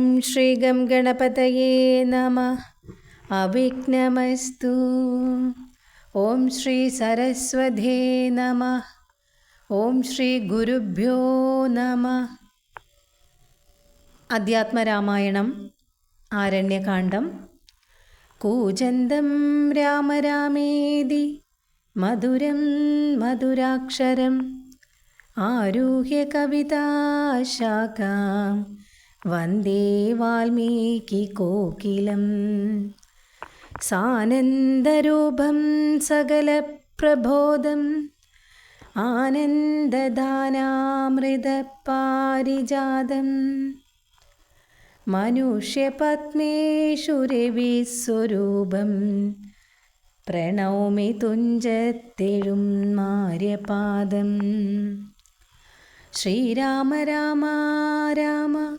ഓം Shri gum ഗണപതയേ നമ അവിഘ്നമസ്തു ഓം ശ്രീ സരസ്വതേ നമ ഓം ശ്രീ ഗുരുഭ്യോ നമ അധ്യാത്മരാമായണം ആരണ്യകാണ്ഡം കൂജന്തം രാമ രാമേതി മധുരം മധുരാക്ഷരം ആരുഹ്യ വന്ദേ വാൽമീകി കോകിലം സാനന്ദരൂപം സകലപ്രബോധം. ആനന്ദദാനാമൃതപാരിജാതം. മനുഷ്യപത്മേഷു രവിസ്വരൂപം പ്രണൗമി തുഞ്ചത്തെഴും മാര്യപാദം. ശ്രീരാമ രാമ രാമ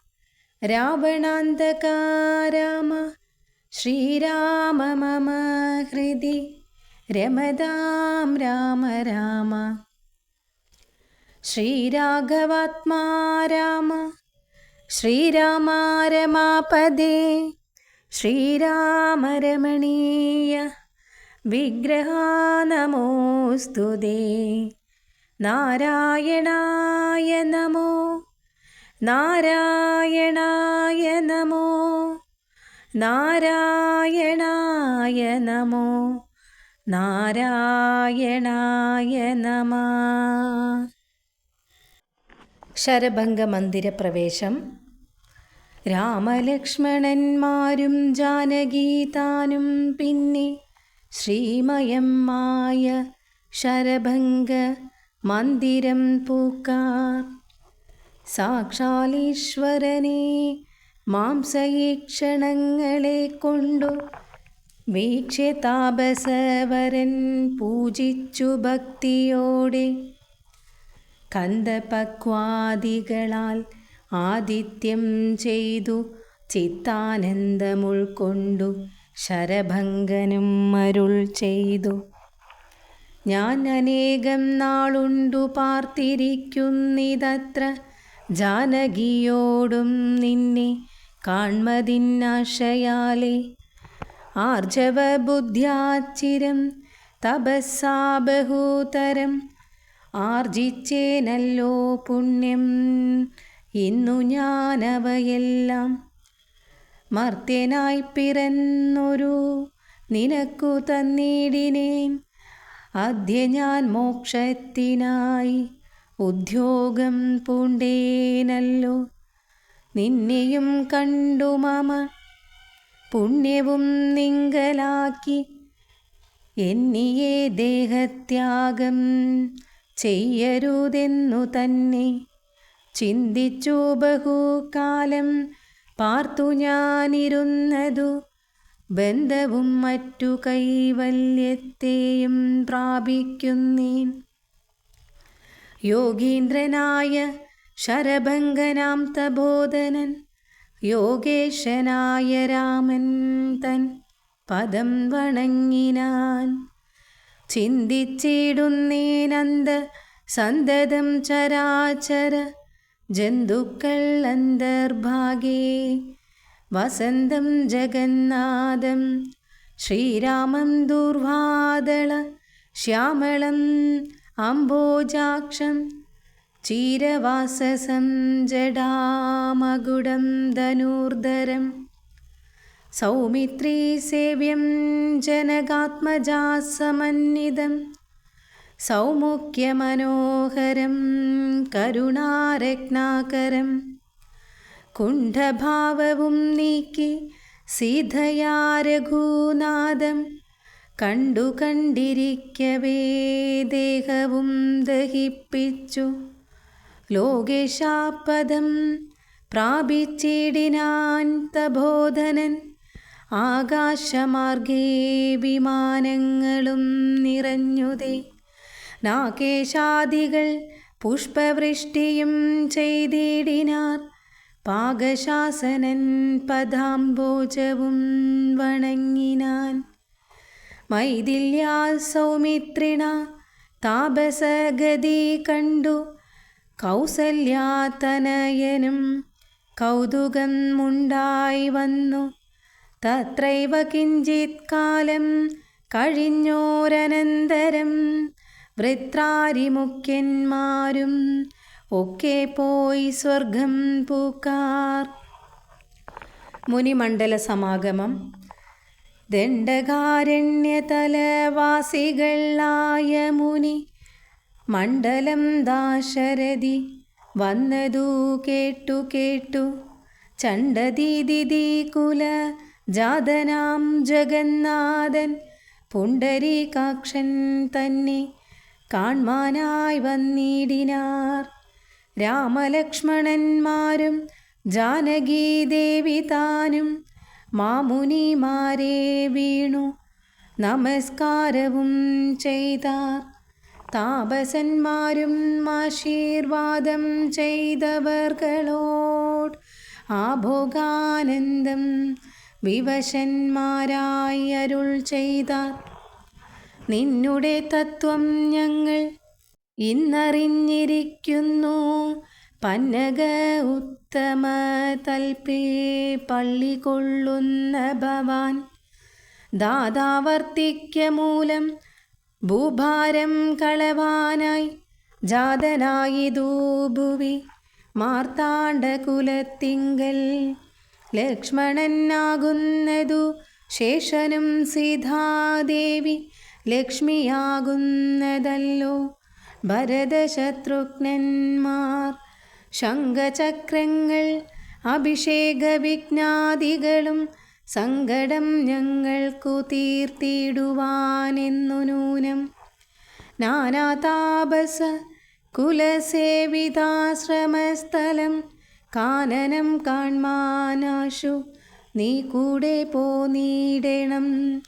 രാവണാന്തക രാമ ശ്രീരാമ മമ ഹൃദി രമതാം രാമ രാമ. ശ്രീരാഘവാത്മാ രാമ ശ്രീരാമ രമാപദേ ശ്രീരാമ രമണീയ വിഗ്രഹാ നമോസ്തു നാരായണായ നമോ നാരായണായ നമോ. നാരായണായ നമോ. നാരായണായ നമ. ശരഭംഗ മന്ദിരപ്രവേശം രാമലക്ഷ്മണന്മാരും ജാനകീതാനും പിന്നെ ശ്രീമയമായ ശരഭംഗ മന്ദിരം പൂക്കാർ. സാക്ഷാലീശ്വരനെ മാംസയീക്ഷണങ്ങളെ കൊണ്ടു വീക്ഷ്യ താപസവരൻ പൂജിച്ചു ഭക്തിയോടെ. കന്ദപക്വാദികളാൽ ആദിത്യം ചെയ്തു ചിത്താനന്ദമുൾക്കൊണ്ടു ശരഭംഗനും അരുൾ ചെയ്തു. ഞാൻ അനേകം നാളുണ്ടു പാർത്തിരിക്കുന്നിതത്ര ജാനകിയോടും നിന്നെ കാൺമതിന്നാശയാലേ. ആർജവബുദ്ധ്യാച്ചിരം തപസ്സാ ബഹൂതരം ആർജിച്ചേനല്ലോ പുണ്യം. ഇന്നു ഞാനവയെല്ലാം മർത്യനായി പിറന്നൊരു നിനക്കു തന്നിടിനേൻ അദ്യ ഞാൻ മോക്ഷത്തിനായി ഉദ്യോഗം പൂണ്ടേനല്ലോ. നിന്നെയും കണ്ടു മമ. പുണ്യവും നിങ്കലാക്കി എന്നിയെ ദേഹത്യാഗം ചെയ്യരുതെന്നു തന്നെ ചിന്തിച്ചു ബഹുകാലം പാർത്തു ഞാനിരുന്നതു ബന്ധവും മറ്റു കൈവല്യത്തെയും പ്രാപിക്കുന്നേൻ. യോഗീന്ദ്രനായ ശരഭംഗനാം തബോധനൻ യോഗേശനായ രാമൻ തൻ പദം വണങ്ങിനാൻ. ചിന്തിച്ചിടുന്നേനന്ത സന്തതം ചരാചര ജന്തുക്കൾ അന്തർഭാഗേ വസന്തം ജഗന്നാഥം ശ്രീരാമം ദുർവാദള ശ്യാമളം അംബോജാക്ഷം ചീരവാസസം ജഡാമകുടം ധനൂർധരം സൗമിത്രീ സേവ്യം ജനകാത്മജാസമന്വിതം സൗമുഖ്യമനോഹരം കരുണാരത്നാകരം കുണ്ഠഭാവവും നീക്കി സീതയാ രഘുനാഥം കണ്ടു കണ്ടിരിക്കവേ ദേഹവും ദഹിപ്പിച്ചു. ലോകേശാപദം പ്രാപിച്ചിടിനാൻ തബോധനൻ ആകാശമാർഗേ വിമാനങ്ങളും നിറഞ്ഞുതേ. നാകേശാദികൾ പുഷ്പവൃഷ്ടിയും ചെയ്തിടിനാർ പാകശാസനൻ പദാംബോജവും വണങ്ങിനാൻ. മൈഥില്യാ സൗമിത്രിണ താപസഗതി കണ്ടു. കൗസല്യാതനയനും കൗതുകം മുണ്ടായി വന്നു. തത്രൈവ കിഞ്ചിത് കാലം കഴിഞ്ഞോരനന്തരം വൃത്രാരിമുഖ്യന്മാരും ഒക്കെ പോയി സ്വർഗം പൂക്കാർ. മുനിമണ്ഡല സമാഗമം ദണ്ഡകാരണ്യതലവാസികളായ മുനി മണ്ഡലം ദാശരഥി വന്നതു കേട്ടു കേട്ടു ചണ്ഡദീദിദീകുല ജാതനാം ജഗന്നാഥൻ പുണ്ടരീകാക്ഷൻ തന്നെ കാൺമാനായി വന്നിടിനാർ രാമലക്ഷ്മണന്മാരും ജാനകീദേവി താനും മാമുനിമാരെ വീണു. നമസ്കാരവും ചെയ്താർ താപസന്മാരും ആശീർവാദം ചെയ്തവർകളോട് ആഭോഗാനന്ദം വിവശന്മാരായി അരുൾ ചെയ്താർ നിന്നുടെ തത്വം ഞങ്ങൾ ഇന്നറിഞ്ഞിരിക്കുന്നു. പന്നക ഉത്തമ തൽപ്പേ പള്ളി കൊള്ളുന്ന ഭവാൻ. ദാതാവർത്തിക്ക മൂലം ഭൂഭാരം കളവാനായി ജാതനായിതൂ ഭുവി. മാർത്താണ്ഡകുലത്തിങ്കൽ ലക്ഷ്മണനാകുന്നതു ശേഷനും സീതാദേവി ലക്ഷ്മിയാകുന്നതല്ലോ. ഭരതശത്രുഘ്നന്മാർ ശംഖചക്രങ്ങൾ അഭിഷേക വിഘ്നാദികളും സങ്കടം ഞങ്ങൾക്കു തീർത്തിടുവാനെന്നു നൂനം. നാനാതാപസ കുലസേവിതാശ്രമസ്ഥലം കാനനം കാൺമാനാശു നീ കൂടെ പോനീടണം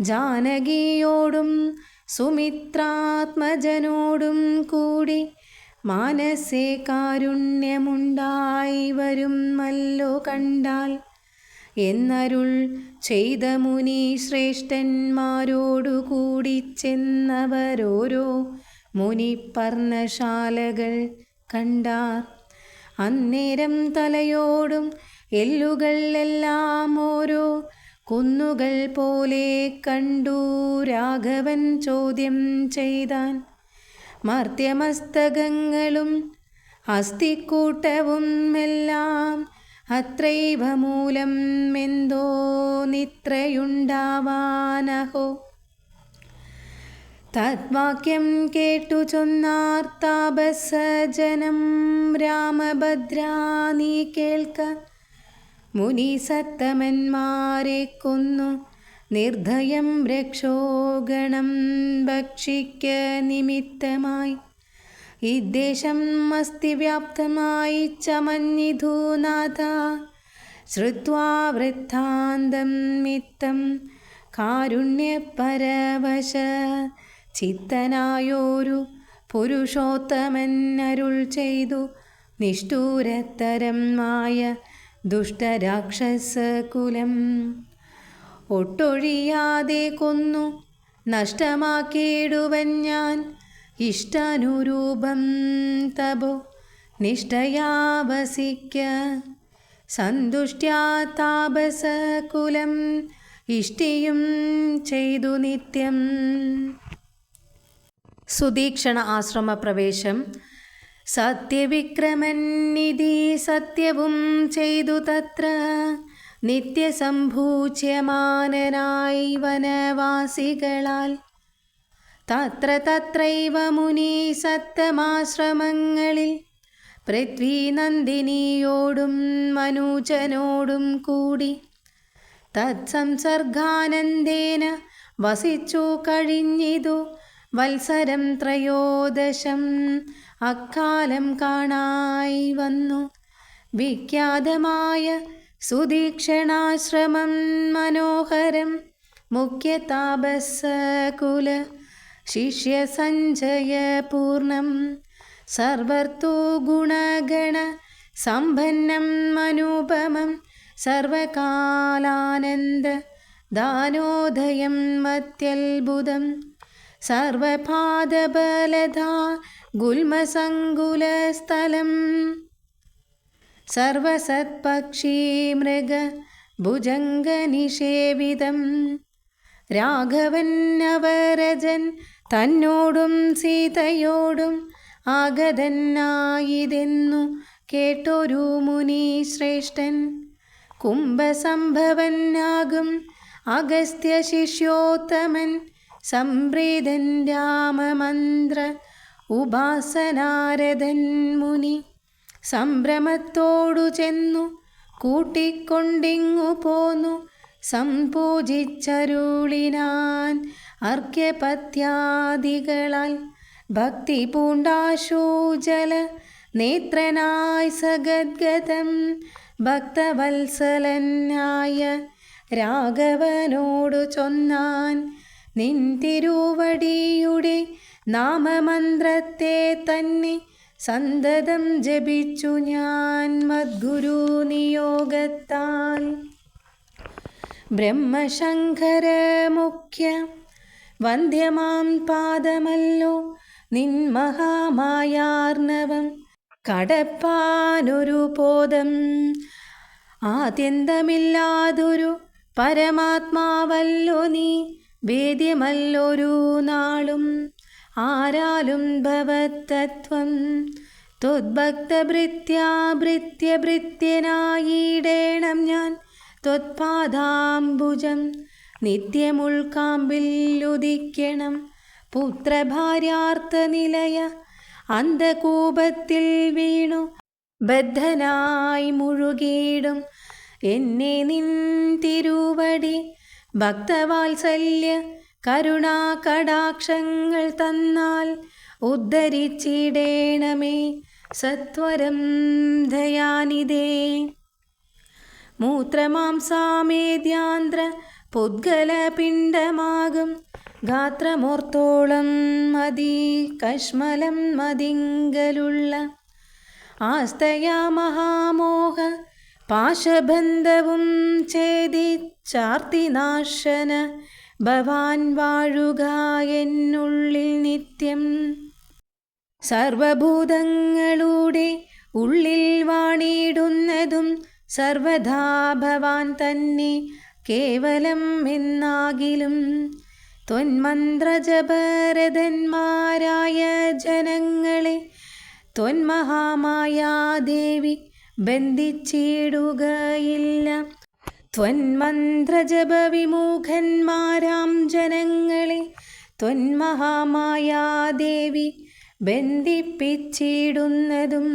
ജാനകിയോടും സുമിത്രാത്മജനോടും കൂടി മാനസേ കാരുണ്യമുണ്ടായി വരും മല്ലോ കണ്ടാൽ. എന്നരുൾ ചെയ്ത മുനി ശ്രേഷ്ഠന്മാരോടു കൂടി ചെന്നവരോരോ മുനിപ്പർണശാലകൾ കണ്ടാർ. അന്നേരം തലയോടും എല്ലുകൾ എല്ലാം ഓരോ കുന്നുകൾ പോലെ കണ്ടു രാഘവൻ ചോദ്യം ചെയ്താൻ. മർത്യമസ്തകങ്ങളും അസ്ഥിക്കൂട്ടവും എല്ലാം അത്രൈവ മൂലം എന്തോ നിത്രയുണ്ടാവാനഹോ. തദ്വാക്യം കേട്ടു ചൊന്നാർ താപസജനം നീ കേൾക്ക. മുനി സത്തമന്മാരെ കൊന്നു. നിർദ്ധയം രക്ഷോഗണം ഭക്ഷിക്ക നിമിത്തമായി. ഇദ്ദേശം അസ്തി വ്യാപ്തമായി ചമഞ്ഞിധൂനാഥ ശ്രുവാ വൃത്താന്തം മിത്തം കാരുണ്യപരവശ. ചിത്തനായോരു പുരുഷോത്തമൻ അരുൾ ചെയ്തു നിഷ്ഠൂരത്തരമായ ദുഷ്ടരാക്ഷസകുലം. ഒട്ടൊഴിയാതെ കൊന്നു. നഷ്ടമാക്കിയിടുവൻ ഞാൻ. ഇഷ്ടാനുരൂപം തപോ. നിഷ്ഠയാവസിക്ക. സന്തുഷ്ട്യാ താപസകുലം ഇഷ്ടിയും ചെയ്തു നിത്യം. സുദീക്ഷണ ആശ്രമ പ്രവേശം സത്യവിക്രമൻ നിധി സത്യവും ചെയ്തു തത്ര. നിത്യസംഭൂച്യമാനനായി വനവാസികളാൽ തത്ര തത്രൈവ മുനി സത്തമാശ്രമങ്ങളിൽ പൃഥ്വീനന്ദിനിയോടും മനുജനോടും കൂടി. തത്സംസർഗാനന്ദേന വസിച്ചു കഴിഞ്ഞിതു വത്സരം ത്രയോദശം അക്കാലം കാണായി വന്നു. വിഖ്യാതമായ സുദീക്ഷണാശ്രമം മനോഹരം മുഖ്യതാപസ്സകുല ശിഷ്യസഞ്ചയപൂർണം സർവർത്തോ ഗുണഗണ സമ്പന്നം മനൂപമം സർവകാലാനന്ദ ദാനോദയം മത്യത്ഭുതം സർവപാദബലധാ ഗുൽമസങ്കുലസ്ഥലം. സർവസത്പക്ഷീ മൃഗ ഭുജംഗനിഷേവിതം. രാഘവൻ അവരജൻ തന്നോടും സീതയോടും ആഗതനായിതെന്നു കേട്ടൊരു മുനി ശ്രേഷ്ഠൻ കുംഭസംഭവനാകും അഗസ്ത്യ ശിഷ്യോത്തമൻ സംപ്രീതൻ രാമമന്ത്ര ഉപാസനാരദൻ മുനി സംഭ്രമത്തോടു ചെന്നു കൂട്ടിക്കൊണ്ടിങ്ങു പോന്നു. സംപൂജിച്ചരുളിനാൻ അർഘ്യപത്യാദികളാൽ ഭക്തി പൂണ്ടാശൂജല നേത്രനായി സഗദ്ഗതം ഭക്തവത്സലനായ രാഘവനോടു ചൊന്നാൻ നിൻ തിരുവടിയുടെ നാമമന്ത്രത്തെ തന്നെ സന്തതം ജപിച്ചു ഞാൻ മദ്ഗുരു നിയോഗത്താൽ. ബ്രഹ്മശങ്കര മുഖ്യ വന്ധ്യമാം പാദമല്ലോ നിൻ മഹാമായാർണവം കടപ്പാനൊരു ബോധം. ആദ്യന്തമില്ലാതൊരു പരമാത്മാവല്ലോ നീ വേദ്യമല്ലൊരു നാളും. ആരാലും ഭവത്തത്വം ത്വദ്ഭക്തഭൃത്യാഭൃത്യഭൃത്യനായിടേണം ഞാൻ. ത്വത്പാദാംബുജം നിത്യമുൾക്കാമ്പില്ലുദിക്കണം പുത്രഭാര്യാർത്ഥ നിലയ അന്ധകൂപത്തിൽ വീണു. ബദ്ധനായി മുഴുകിയിടും എന്നെ നിൻ തിരുവടി. ഭക്തവാത്സല്യ കരുണാ കടാക്ഷങ്ങൾ തന്നാൽ ഉദ്ധരിച്ചിടേണമേ സത്വരം ദയാനിതേ മൂത്രമാംസാമേദ്യാന്ത്ര പുദ്ഗല പിണ്ഡമാകും ഗാത്രമോർത്തോളം മതി കശ്മലം മതിങ്കലുള്ള ആസ്തയാ മഹാമോഹ പാശബന്ധവും ഛേദിച്ചാർത്തിനാശന ഭവാൻ വാഴുക എന്നുള്ളിൽ നിത്യം. സർവഭൂതങ്ങളുടെ ഉള്ളിൽ വാണിടുന്നതും സർവദാ ഭവാൻ തന്നെ കേവലം എന്നാകിലും. ത്വന്മന്ത്രജപരതന്മാരായ ജനങ്ങളെ ത്വന്മഹാമായാദേവി ബന്ധിച്ചിടുകയില്ല. ത്വന്മന്ത്രജപവിമുഖന്മാരാം ജനങ്ങളെ ത്വന്മഹാമായാദേവി ബന്ധിപ്പിച്ചിടുന്നതും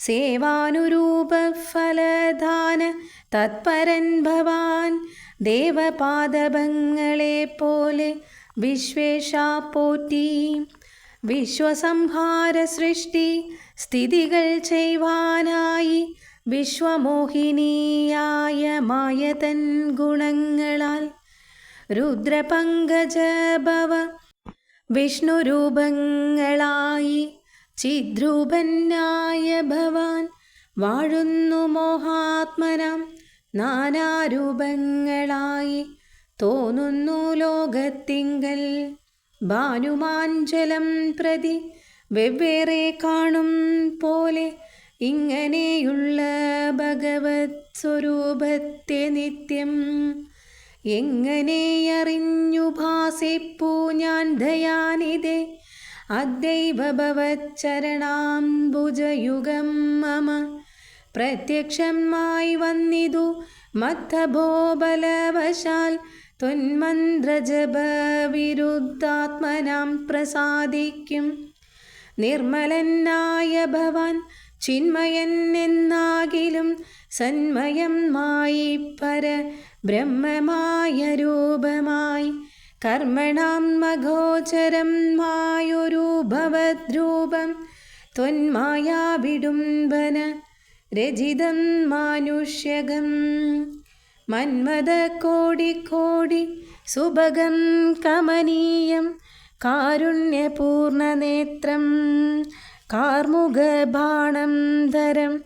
സേവാനുരൂപഫലദാന തത്പരൻ ഭവാൻ ദേവപാദപങ്ങളെ പോലെ വിശ്വേഷാ പോറ്റി വിശ്വസംഹാര സൃഷ്ടി സ്ഥിതികൾ ചെയ്യുവാനായി വിശ്വമോഹിനിയായ മായതൻ ഗുണങ്ങളാൽ രുദ്രപങ്കജഭവ വിഷ്ണുരൂപങ്ങളായി ചിദ്രൂപനായ ഭവാൻ വാഴുന്നു മോഹാത്മനം നാനാരൂപങ്ങളായി തോന്നുന്നു ലോകത്തിങ്കൽ. ഭാനുമാഞ്ചലം പ്രതി വെവ്വേറെ കാണും പോലെ ഇങ്ങനെയുള്ള ഭഗവത് സ്വരൂപത്തെ നിത്യം എങ്ങനെ അറിഞ്ഞു ഭാസിപ്പൂ ഞാൻ ദയാനിതേ അദ്ദൈവ ഭവച്ചരണാംബുജയുഗം മമ പ്രത്യക്ഷമായി വന്നിതു മത്തഭോബലവശാൽ ത്വന്മന്ത്രജപവിരുദ്ധാത്മനാം പ്രസാദിക്കും. നിർമ്മലനായ ഭവാൻ ചിന്മയൻ എന്നാകിലും സന്മയം മായി പര ബ്രഹ്മമായ രൂപമായി കർമ്മണാം മഘോചരം മായൊരു ഭവദ്രൂപം ത്വന്മായാവിടുംബന രചിതം മാനുഷ്യകം. മന്മത കോടിക്കോടി സുഭഗം കമനീയം കാരുണ്യപൂർണനേത്രം കാർമുഖബാണം ധരം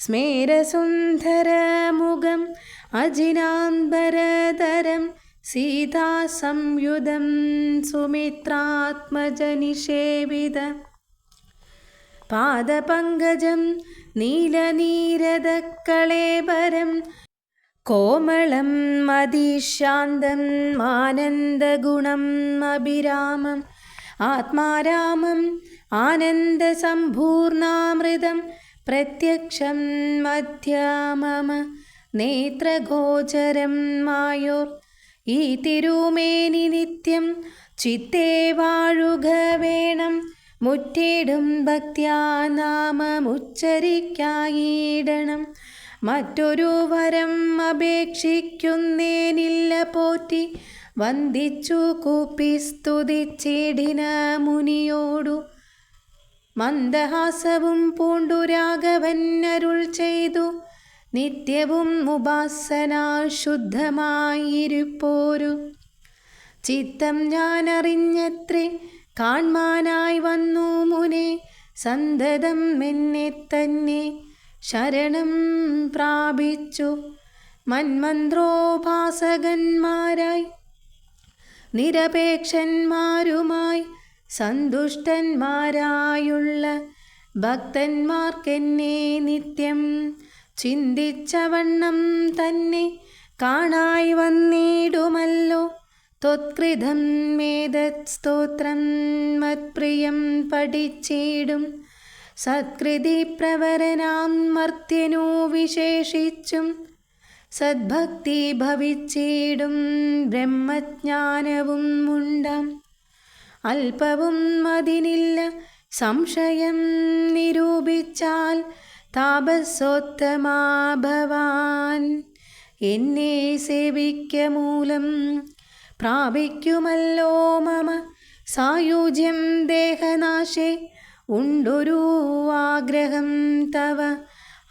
സ്മേരസുന്ദരമുഖം അജിനാംബരതരം സീതാസംയുധം സുമിത്രാത്മജനിഷേവിത. പാദപങ്കജം നീലനീരദക്കളേബരം കോമളം മതിശാന്തം ആനന്ദഗുണം അഭിരാമം ആത്മാരാമം ആനന്ദസമ്പൂർണാമൃതം പ്രത്യക്ഷം നേത്രഗോചരം മായോർ. ഈ തിരുമേനി നിത്യം ചിത്തേ വാഴുക വേണം. മുറ്റേടും ഭക്ത്യാ നാമമുച്ചരിക്കായിടണം മറ്റൊരു വരം അപേക്ഷിക്കുന്നേനില്ല പോറ്റി. വന്ദിച്ചു കൂപ്പി സ്തുതിച്ചിടിന മുനിയോടു മന്ദഹാസവും പൂണ്ടു രാഘവൻ അരുൾ ചെയ്തു. നിത്യവും ഉപാസന ശുദ്ധമായിരിപ്പോരു ചിത്തം ഞാനറിഞ്ഞത്രേ കാൺമാനായി വന്നു മുനെ. സന്തതം എന്നെ തന്നെ ശരണം പ്രാപിച്ചു. മന്മന്ത്രോപാസകന്മാരായി നിരപേക്ഷന്മാരുമായി സന്തുഷ്ടന്മാരായുള്ള ഭക്തന്മാർക്കെന്നെ നിത്യം ചിന്തിച്ചവണ്ണം തന്നെ കാണായി വന്നിടുമല്ലോ. ത്വത്കൃതം മേതത് സ്തോത്രം മത്പ്രിയം പഠിച്ചിടും. സത്കൃതി പ്രവരനാം മർത്യനു വിശേഷിച്ചും സദ്ഭക്തി ഭവിച്ചിടും. ബ്രഹ്മജ്ഞാനവും ഉണ്ടാം അല്പവും അതിനില്ല സംശയം നിരൂപിച്ചാൽ താപസോത്തമാ ഭവാൻ എന്നെ സേവിക്ക മൂലം പ്രാപിക്കുമല്ലോ മമ. സായുജ്യം ദേഹനാശേ ഉണ്ടൊരു ആഗ്രഹം തവ.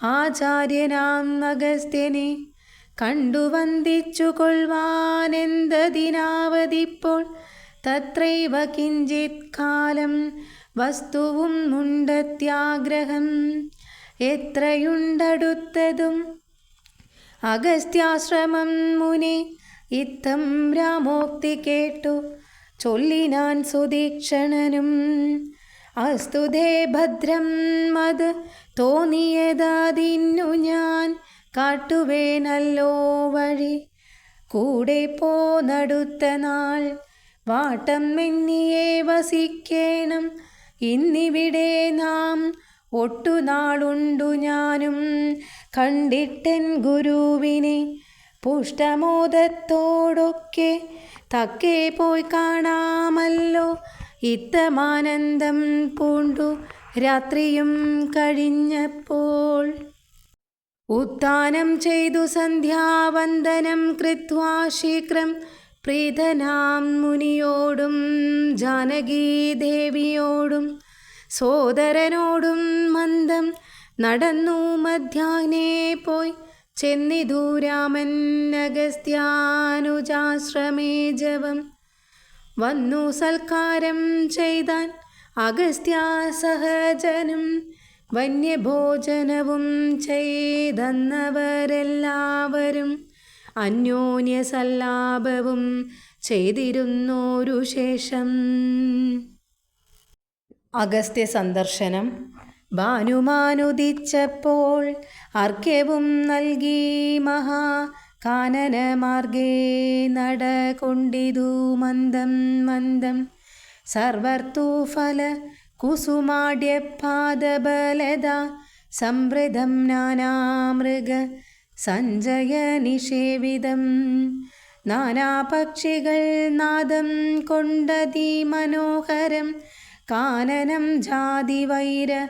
ആചാര്യനാം അഗസ്ത്യനെ കണ്ടു വന്ദിച്ചു കൊള്ളുവാനെന്തതിനാവതിപ്പോൾ തത്രൈവ കിഞ്ചിത് കാലം വസ്തുവും മുണ്ടത്യാഗ്രഹം. എത്രയുണ്ടടുത്തതും? അഗസ്ത്യാശ്രമം മുനി ഇത്തം രാമോക്തി കേട്ടു. ചൊല്ലിനാൻ സുദീക്ഷണനും. അസ്തുതേ ഭദ്രം മത് തോന്നിയതാതിന്നു ഞാൻ കാട്ടുവേനല്ലോ വഴി. കൂടെ പോന്നടുത്ത നാൾ വാട്ടം മെന്നിയെ വസിക്കേണം. ഇന്നിവിടെ നാം ഒട്ടുനാളുണ്ടു ഞാനും. കണ്ടിട്ടൻ ഗുരുവിനെ പുഷ്ടമോദത്തോടൊക്കെ തക്കേ പോയി കാണാമല്ലോ. ഇത്തമാനന്ദം പൂണ്ടു രാത്രിയും കഴിഞ്ഞപ്പോൾ. ഉത്ഥാനം ചെയ്തു സന്ധ്യാവന്ദനം കൃത്വാ ശീഘ്രം പ്രീതനാം മുനിയോടും ജാനകീദേവിയോടും സോദരനോടും മന്ദം നടന്നു മധ്യാഹ്നേ പോയി. ചെന്നിതു രാമൻ അഗസ്ത്യാനുജാശ്രമേ ജവം വന്നു സൽക്കാരം ചെയ്താൻ അഗസ്ത്യാസഹജനും വന്യഭോജനവും ചെയ്തന്നവരെല്ലാവരും അന്യോന്യ സല്ലാപവും ചെയ്തിരുന്നോരു ശേഷം. അഗസ്ത്യ സന്ദർശനം ഭാനുമാനുദിച്ചപ്പോൾ അർഘ്യവും നൽകി മഹാ കാനനമാർഗേ നടകൊണ്ടിതു മന്ദം മന്ദം. സർവർത്തൂഫല കുസുമാഢ്യപാദബലത സംവൃതം നാനാമൃഗ സഞ്ജയ നിഷേവിതം നാനാപക്ഷികൾ നാദം കൊണ്ടതി മനോഹരം. കാനനം ജാതിവൈര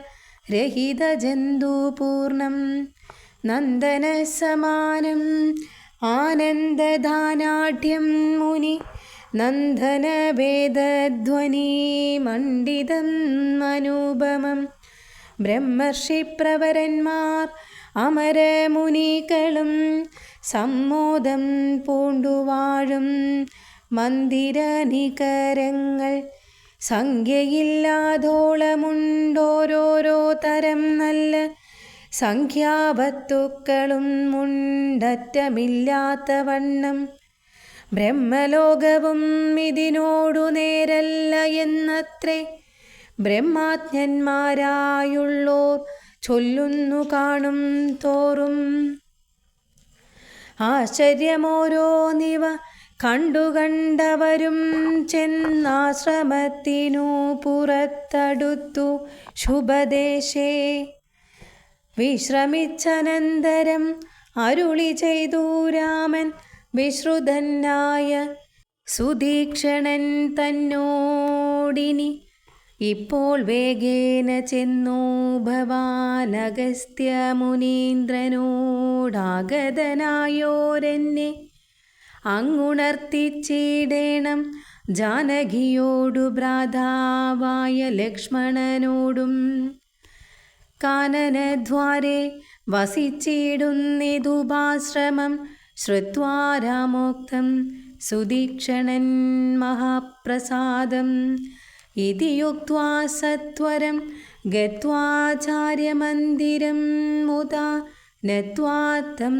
രഹിതജന്തുപൂർണം നന്ദനസമാനം ആനന്ദദാനാഢ്യം മുനി. നന്ദനവേദധ്വനി മണ്ഡിതം അനുപമം. ബ്രഹ്മർഷിപ്രവരന്മാർ അമരമുനികളും സമ്മോദം പൂണ്ടുവാഴും മന്ദിര നികരങ്ങൾ സംഖ്യയില്ലാതോളമുണ്ടോരോരോ തരം നല്ല സംഖ്യാവത്തുക്കളും മുണ്ടറ്റമില്ലാത്ത വണ്ണം. ബ്രഹ്മലോകവും ഇതിനോടു നേരല്ല എന്നത്രേ. ബ്രഹ്മാജ്ഞന്മാരായുള്ളോർ ചൊല്ലുന്നു കാണും തോറും. ആശ്ചര്യമോരോന്നിവ കണ്ടു കണ്ടവരും ചെന്നാശ്രമത്തിനു പുറത്തടുത്തു ശുഭദേശേ. വിശ്രമിച്ചനന്തരം അരുളി ചെയ്തു രാമൻ വിശ്രുതനായ സുദീക്ഷണൻ തന്നോടിനി ഇപ്പോൾ വേഗേന ചെന്നു ഭവാനഗസ്ത്യമുനീന്ദ്രനോടാഗതനായോരെന്നെ അങ്ങുണർത്തിച്ചിടേണം ജാനകിയോടു ഭ്രാതാവായ ലക്ഷ്മണനോടും. കാനനദ്വാരെ വസിച്ചിടുന്നിതുപാശ്രമം ശ്രുത്വാ രാമോക്തം സുദീക്ഷണൻ മഹാപ്രസാദം. ഇതി യുക്ത്വാ സത്വരം ഗത്വാചാര്യമന്ദിരം മുതാ നത്വാത്തം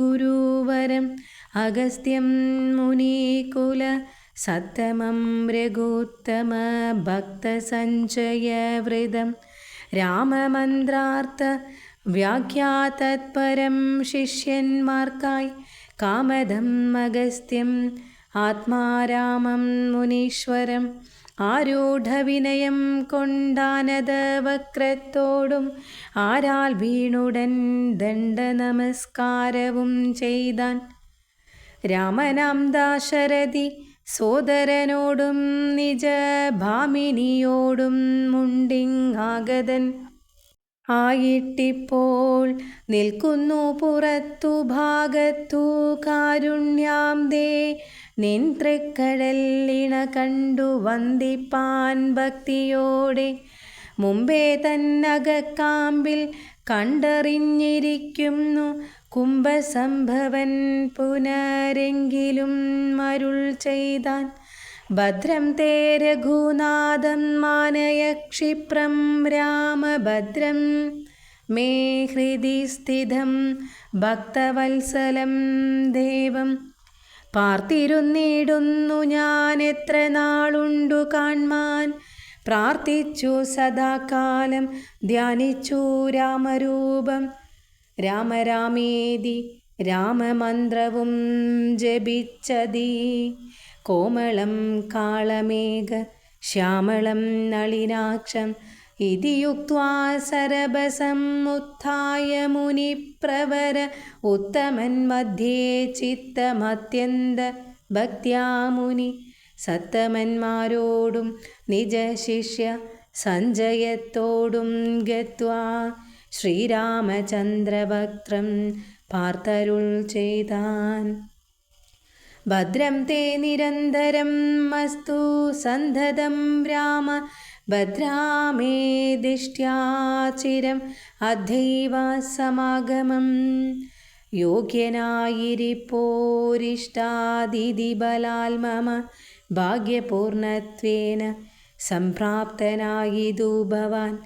ഗുരുവരം അഗസ്ത്യം മുനീകുല സത്തമം രഘുത്തമ ഭക്തസഞ്ചയവൃതം രാമമന്ത്രാർത്ഥ വ്യാഖ്യാതത്പരം ശിഷ്യന്മാർക്കായി കാമദം അഗസ്ത്യം ആത്മാരാമം മുനീശ്വരം ആരൂഢവിനയം കൊണ്ടാനത വക്രത്തോടും ആരാൽ വീണുടൻ ദണ്ഡ നമസ്കാരവും ചെയ്താൻ. രാമനാം ദാശരഥി സോദരനോടും നിജ ഭാമിനിയോടും മുണ്ടിങ്ങാഗതൻ. ആയിട്ടിപ്പോൾ നിൽക്കുന്നു പുറത്തു ഭാഗത്തു കാരുണ്യാം ദേ നിൻതൃക്കടലിണ കണ്ടു വന്ദിപ്പാൻ ഭക്തിയോടെ. മുമ്പേ തന്നകക്കാമ്പിൽ കണ്ടറിഞ്ഞിരിക്കുന്നു കുംഭസംഭവൻ പുനരെങ്കിലും മരുൾ ചെയ്താൻ. ഭദ്രം തേ രഘുനാഥം മാനയക്ഷിപ്രം രാമഭദ്രം. ഹൃദി സ്ഥിതം ഭക്തവത്സലം ദേവം പാർത്തിരുന്നിടുന്നു ഞാൻ എത്ര നാളുണ്ടു കാൺമാൻ പ്രാർത്ഥിച്ചു സദാകാലം ധ്യാനിച്ചു രാമരൂപം. രാമരാമേതി രാമമന്ത്രവും ജപിച്ചതി. കോമളം കാളമേഘ ശ്യാമളം നളിനാക്ഷം യുക്ത്വാ സരഭസം ഉത്ഥായ മുനിപ്രവര ഉത്തമൻ മധ്യേ ചിത്തമത്യന്ത ഭക്ത്യാമുനി സത്തമന്മാരോടും നിജശിഷ്യ സഞ്ജയത്തോടും ഗത്വാ ശ്രീരാമചന്ദ്രഭക്തം പാർത്തരുൾ ചെയ്താൻ ഭദ്രം തേ നിരന്തരം മസ്തു സന്ധതം രാമ ഭദ്രാമേ ദിഷ്ട്യാചിരം അധൈവ സമാഗമം യോഗ്യനായിരിപ്പോരിഷ്ടാതിഥിബലാൽ മമ ഭാഗ്യപൂർണത്വേന സംപ്രാപ്തനായിതു ഭവാൻ.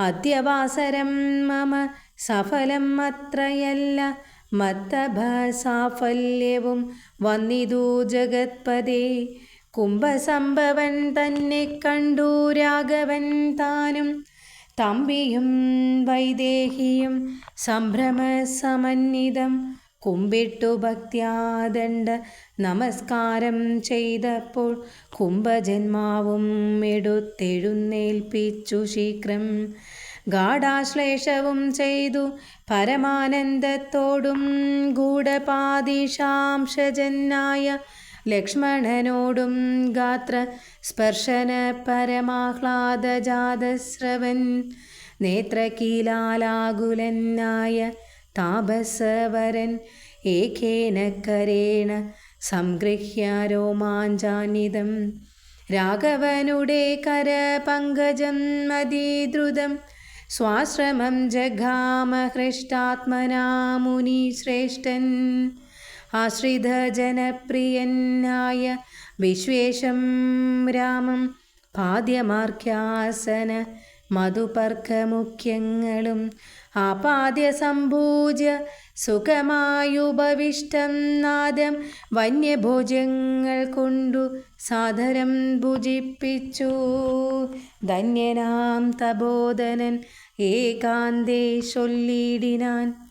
അദ്യവാസരം മമ സഫലം അത്രയല്ല മത്തഭസാഫല്യവും വന്നിതു ജഗത്പദേ. കുംഭസംഭവൻ തന്നെ കണ്ടു രാഘവൻ താനും. തമ്പിയും വൈദേഹിയും സംഭ്രമസമന്വിതം കുമ്പിട്ടു ഭക്ത്യാദണ്ഡ നമസ്കാരം ചെയ്തപ്പോൾ കുംഭജന്മാവും എടുത്തെഴുന്നേൽപ്പിച്ചു ശീഘ്രം. ഗാഠാശ്ലേഷവും ചെയ്തു പരമാനന്ദത്തോടും ഗൂഢപാതിഷാംശജന്നായ ലക്ഷ്മണനോടും ഗാത്ര സ്പർശന പരമാഹ്ലാദജാതസ്രവൻ നേത്രകീലാലാകുലനായ താപസവരൻ ഏകേന കരേണ സംഗൃഹ്യ രോമാഞ്ചാനിതം രാഘവനുടെ കരപങ്കജം മതിദ്രുതം. സ്വാശ്രമം ജഗാമഹൃഷ്ടാത്മനാ മുനിശ്രേഷ്ഠൻ ആശ്രിതജനപ്രിയനായ വിശ്വേശം രാമം പാദ്യമാർഖ്യാസന മധുപർക്കമുഖ്യങ്ങളും ആപാദ്യ സംഭൂജ്യ സുഖമായുപവിഷ്ടം നാദം വന്യഭോജ്യങ്ങൾ കൊണ്ടു സാദരം ഭുജിപ്പിച്ചു. ധന്യനാം തബോധനൻ ഏകാന്തേ ചൊല്ലിടിനാൻ